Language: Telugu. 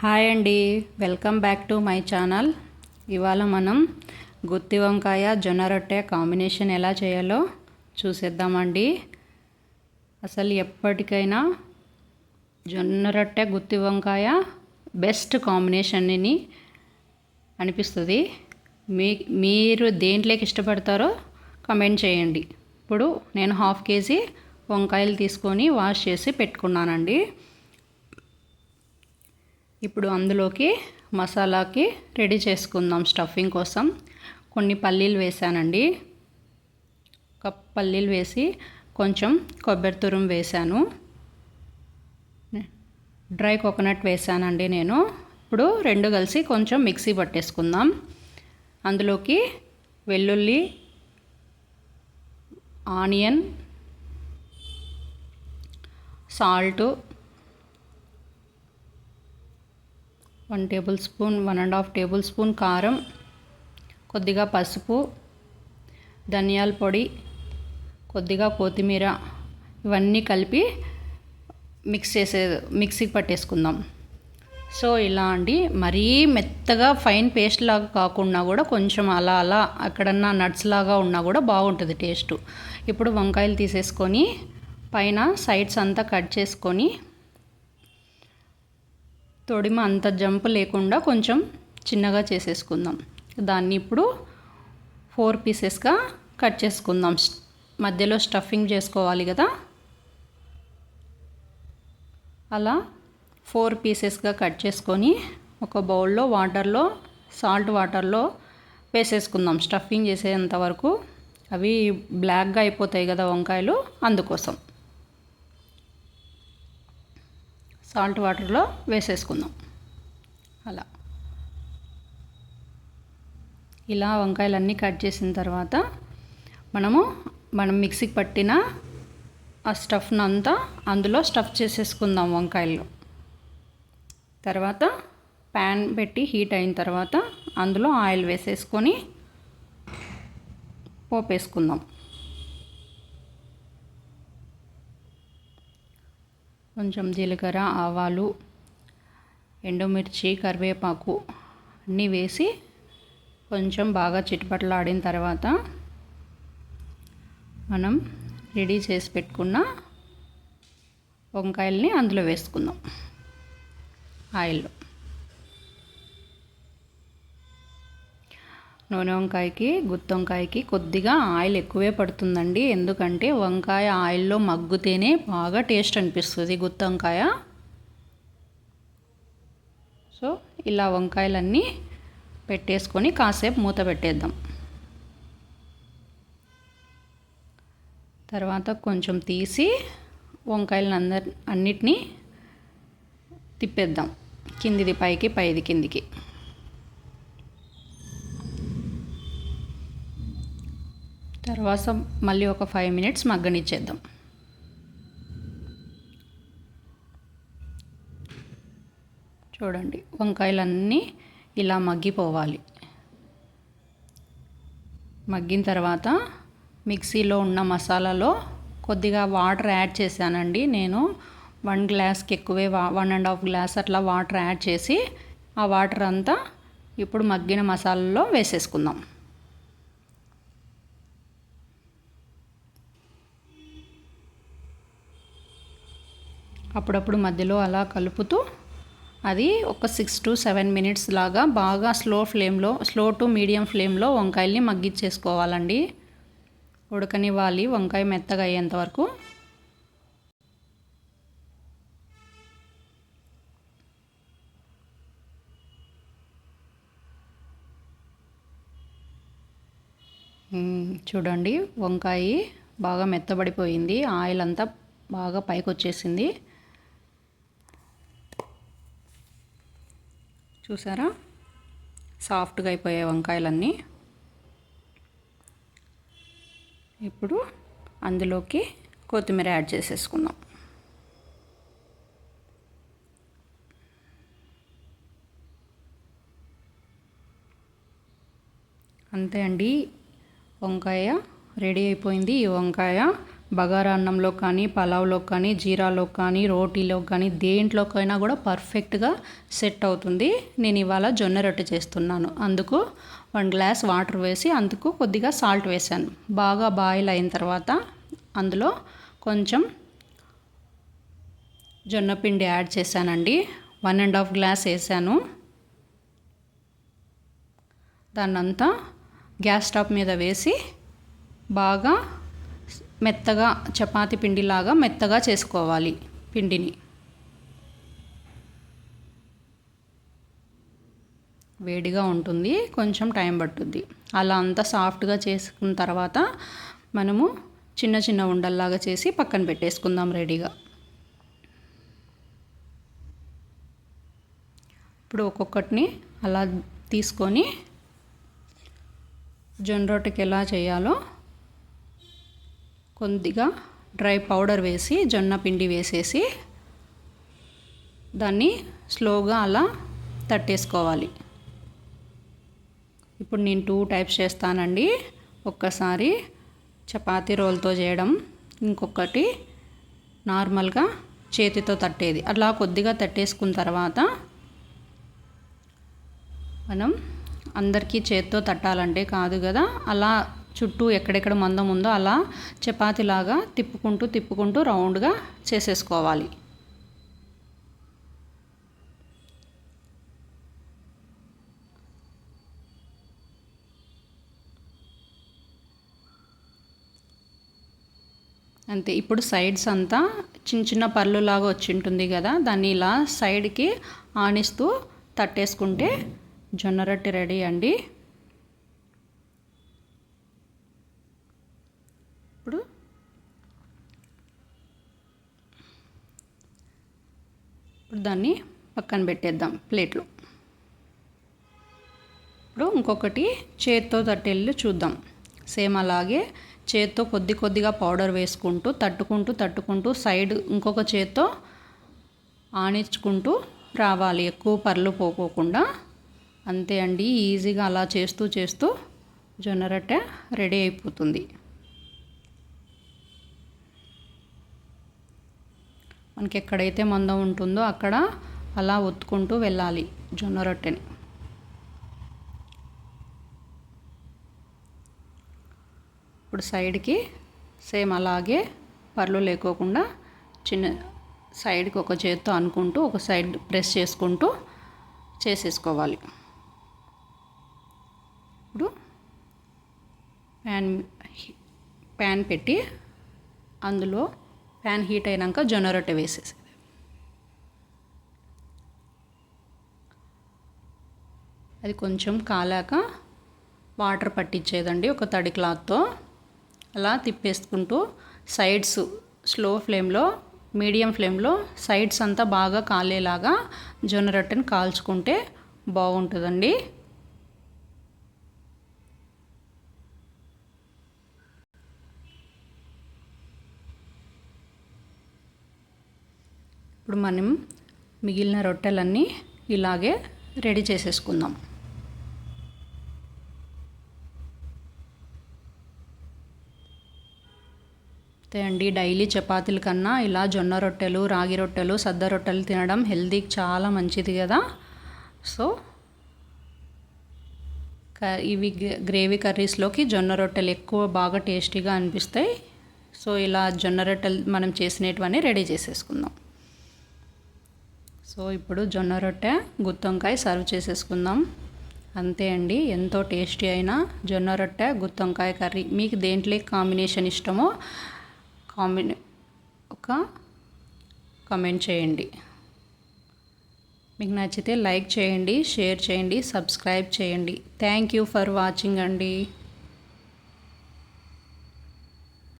హాయ్ అండి. Welcome back to my channel. ఇవాళ మనం గుత్తి వంకాయ జొన్న రొట్టె కాంబినేషన్ ఎలా చేయాలో చూసేద్దామండి. అసలు ఎప్పటికైనా జొన్న రొట్టె గుత్తి వంకాయ బెస్ట్ కాంబినేషన్ అని అనిపిస్తుంది. మీ మీరు దేంట్లోకి ఇష్టపడతారో కమెంట్ చేయండి. ఇప్పుడు నేను హాఫ్ కేజీ వంకాయలు తీసుకొని వాష్ చేసి పెట్టుకున్నానండి. ఇప్పుడు అందులోకి మసాలాకి రెడీ చేసుకుందాం స్టఫింగ్ కోసం. కొన్ని పల్లీలు వేసానండి. కప్ పల్లీలు వేసి కొంచెం కొబ్బరి తురుం వేసాను. డ్రై కోకోనట్ వేసానండి నేను. ఇప్పుడు రెండు కలిసి కొంచెం మిక్సీ పట్టేసుకుందాం. అందులోకి వెల్లుల్లి onion salt one tablespoon one and half tablespoon కారం కొద్దిగా పసుపు ధనియాల పొడి కొద్దిగా కొత్తిమీర ఇవన్నీ కలిపి మిక్స్ చేసే మిక్సీకి పట్టేసుకుందాం. సో ఇలా అండి మరీ మెత్తగా ఫైన్ పేస్ట్ లాగా కాకుండా కూడా కొంచెం అలా అలా అక్కడన్నా నట్స్ లాగా ఉన్నా కూడా బాగుంటుంది టేస్ట్. ఇప్పుడు వంకాయలు తీసేసుకొని పైన సైడ్స్ అంతా కట్ చేసుకొని తొడిమ అంత జంప్ లేకుండా కొంచెం చిన్నగా చేసేసుకుందాం. దాన్ని ఇప్పుడు ఫోర్ పీసెస్గా కట్ చేసుకుందాం. మధ్యలో స్టఫింగ్ చేసుకోవాలి కదా. అలా ఫోర్ పీసెస్గా కట్ చేసుకొని ఒక బౌల్లో వాటర్లో సాల్ట్ వాటర్లో వేసేసుకుందాం. స్టఫింగ్ చేసేంత వరకు అవి బ్లాక్గా అయిపోతాయి కదా వంకాయలు అందుకోసం. సాల్ట్ వాటర్లో వేసేసుకుందాం. అలా. ఇలా వంకాయలన్నీ కట్ చేసిన తర్వాత మనము మనం మిక్సీకి పట్టిన ఆ స్టఫ్ను అంతా అందులో స్టఫ్ చేసేసుకుందాం వంకాయలు తర్వాత ప్యాన్ పెట్టి హీట్ అయిన తర్వాత అందులో ఆయిల్ వేసేసుకొని పోపేసుకుందాం. కొంచెం జీలకర్ర ఆవాలు ఎండుమిర్చి కరివేపాకు అన్నీ వేసి కొంచెం బాగా చిటిపట్లాడిన తర్వాత మనం రెడీ చేసి పెట్టుకున్న వంకాయల్ని అందులో వేసుకుందాం. ఆయిల్లో. నూనె వంకాయకి గుత్తి వంకాయకి కొద్దిగా ఆయిల్ ఎక్కువే పడుతుందండి. ఎందుకంటే వంకాయ ఆయిల్లో మగ్గుతేనే బాగా టేస్ట్ అనిపిస్తుంది గుత్తి వంకాయ. సో ఇలా వంకాయలన్నీ పెట్టేసుకొని కాసేపు మూత పెట్టేద్దాం. తర్వాత కొంచెం తీసి వంకాయలను అందరి అన్నిటినీ తిప్పేద్దాం. కిందిది పైకి పైది కిందికి. తర్వాత మళ్ళీ ఒక ఫైవ్ మినిట్స్ మగ్గనిచ్చేద్దాం. చూడండి వంకాయలన్నీ ఇలా మగ్గిపోవాలి. మగ్గిన తర్వాత మిక్సీలో ఉన్న మసాలాలో కొద్దిగా వాటర్ యాడ్ చేశానండి. నేను వన్ గ్లాస్కి ఎక్కువే వన్ అండ్ హాఫ్ గ్లాస్ అట్లా వాటర్ యాడ్ చేసి ఆ వాటర్ అంతా ఇప్పుడు మగ్గిన మసాలాలో వేసేసుకుందాం. అప్పుడప్పుడు మధ్యలో అలా కలుపుతూ అది ఒక సిక్స్ టు సెవెన్ మినిట్స్ లాగా బాగా స్లో ఫ్లేమ్లో స్లో టు మీడియం ఫ్లేమ్లో వంకాయల్ని మగ్గిచ్చేసుకోవాలండి. ఉడకనివ్వాలి వంకాయ మెత్తగా అయ్యేంత వరకు. చూడండి వంకాయ బాగా మెత్తబడిపోయింది. ఆయిల్ అంతా బాగా పైకి వచ్చేసింది చూసారా? సాఫ్ట్గా అయిపోయాయి వంకాయలన్నీ. ఇప్పుడు అందులోకి కొత్తిమీర యాడ్ చేసేసుకుందాం. అంతే అండి. వంకాయ రెడీ అయిపోయింది. ఈ వంకాయ బగారా అన్నంలో కానీ పలావ్లో కానీ జీరాలో కానీ రోటీలో కానీ దేంట్లోకైనా కూడా పర్ఫెక్ట్గా సెట్ అవుతుంది. నేను ఇవాళ జొన్న రొట్టె చేస్తున్నాను. అందుకు వన్ గ్లాస్ వాటర్ వేసి అందుకు కొద్దిగా సాల్ట్ వేసాను. బాగా బాయిల్ అయిన తర్వాత అందులో కొంచెం జొన్న పిండి యాడ్ చేశానండి. వన్ అండ్ హాఫ్ గ్లాస్ వేసాను. దాన్నంతా గ్యాస్ స్టవ్ మీద వేసి బాగా మెత్తగా చపాతి పిండిలాగా మెత్తగా చేసుకోవాలి పిండిని. వేడిగా ఉంటుంది కొంచెం టైం పట్టుద్ది. అలా అంతా సాఫ్ట్గా చేసుకున్న తర్వాత మనము చిన్న చిన్న ఉండల్లాగా చేసి పక్కన పెట్టేసుకుందాం రెడీగా. ఇప్పుడు ఒక్కొక్కటిని అలా తీసుకొని జొన్న రొట్టెకి ఎలా చేయాలో కొద్దిగా డ్రై పౌడర్ వేసి జొన్న పిండి వేసేసి దాన్ని స్లోగా అలా తట్టేసుకోవాలి. ఇప్పుడు నేను టూ టైప్స్ చేస్తానండి. ఒక్కసారి చపాతీ రోల్తో చేయడం ఇంకొకటి నార్మల్గా చేతితో తట్టేది. అలా కొద్దిగా తట్టేసుకున్న తర్వాత మనం అందరికీ చేత్తో తట్టాలంటే కాదు కదా అలా చుట్టూ ఎక్కడెక్కడ మందం ఉందో అలా చపాతీలాగా తిప్పుకుంటూ తిప్పుకుంటూ రౌండ్గా చేసేసుకోవాలి. అంతే ఇప్పుడు సైడ్స్ అంతా చిన్న చిన్న పర్లులాగా వచ్చి ఉంటుంది కదా దాన్ని ఇలా సైడ్కి ఆనిస్తూ తట్టేసుకుంటే జొన్న రొట్టె రెడీ అండి ఇప్పుడు ఇప్పుడు దాన్ని పక్కన పెట్టేద్దాం ప్లేట్లో. ఇప్పుడు ఇంకొకటి చేత్తో తట్టెళ్ళు చూద్దాం. సేమ్ అలాగే చేత్తో కొద్ది కొద్దిగా పౌడర్ వేసుకుంటూ తట్టుకుంటూ తట్టుకుంటూ సైడ్ ఇంకొక చేత్తో ఆనించుకుంటూ రావాలి. ఎక్కువ పర్లు పోకోకుండా. అంతే అండి ఈజీగా అలా చేస్తూ చేస్తూ జొన్న రొట్టె రెడీ అయిపోతుంది. మనకి ఎక్కడైతే మందం ఉంటుందో అక్కడ అలా ఒత్తుకుంటూ వెళ్ళాలి జొన్న రొట్టెని. ఇప్పుడు సైడ్కి సేమ్ అలాగే పర్లు లేకోకుండా చిన్న సైడ్కి ఒక చేత్తో అనుకుంటూ ఒక సైడ్ ప్రెస్ చేసుకుంటూ చేసేసుకోవాలి. ఇప్పుడు ప్యాన్ ప్యాన్ పెట్టి అందులో ప్యాన్ హీట్ అయినాక జొన్న రొట్టె వేసేసేది. అది కొంచెం కాలాక వాటర్ పట్టించేదండి ఒక తడి క్లాత్తో. అలా తిప్పేసుకుంటూ సైడ్స్ స్లో ఫ్లేమ్లో మీడియం ఫ్లేమ్లో సైడ్స్ అంతా బాగా కాలేలాగా జొన్న రొట్టెని కాల్చుకుంటే బాగుంటుందండి. ఇప్పుడు మనం మిగిలిన రొట్టెలన్నీ ఇలాగే రెడీ చేసేసుకుందాం. అంతే అండి డైలీ చపాతీల కన్నా ఇలా జొన్న రొట్టెలు రాగి రొట్టెలు సద్ద రొట్టెలు తినడం హెల్తీకి చాలా మంచిది కదా. సో ఇవి గ్రేవీ కర్రీస్లోకి జొన్న రొట్టెలు ఎక్కువ బాగా టేస్టీగా అనిపిస్తాయి. సో ఇలా జొన్న రొట్టెలు మనం చేసినటువన్నీ రెడీ చేసేసుకుందాం. సో ఇప్పుడు జొన్న రొట్టె గుత్తొంకాయ సర్వ్ చేసేసుకుందాం. అంతే అండి ఎంతో టేస్టీ అయిన జొన్న రొట్టె గుత్తొంకాయ కర్రీ. మీకు దేంట్లో కాంబినేషన్ ఇష్టమో కాంబినే ఒక కమెంట్ చేయండి. మీకు నచ్చితే లైక్ చేయండి షేర్ చేయండి సబ్స్క్రైబ్ చేయండి. థ్యాంక్ యూ ఫర్ వాచింగ్ అండి.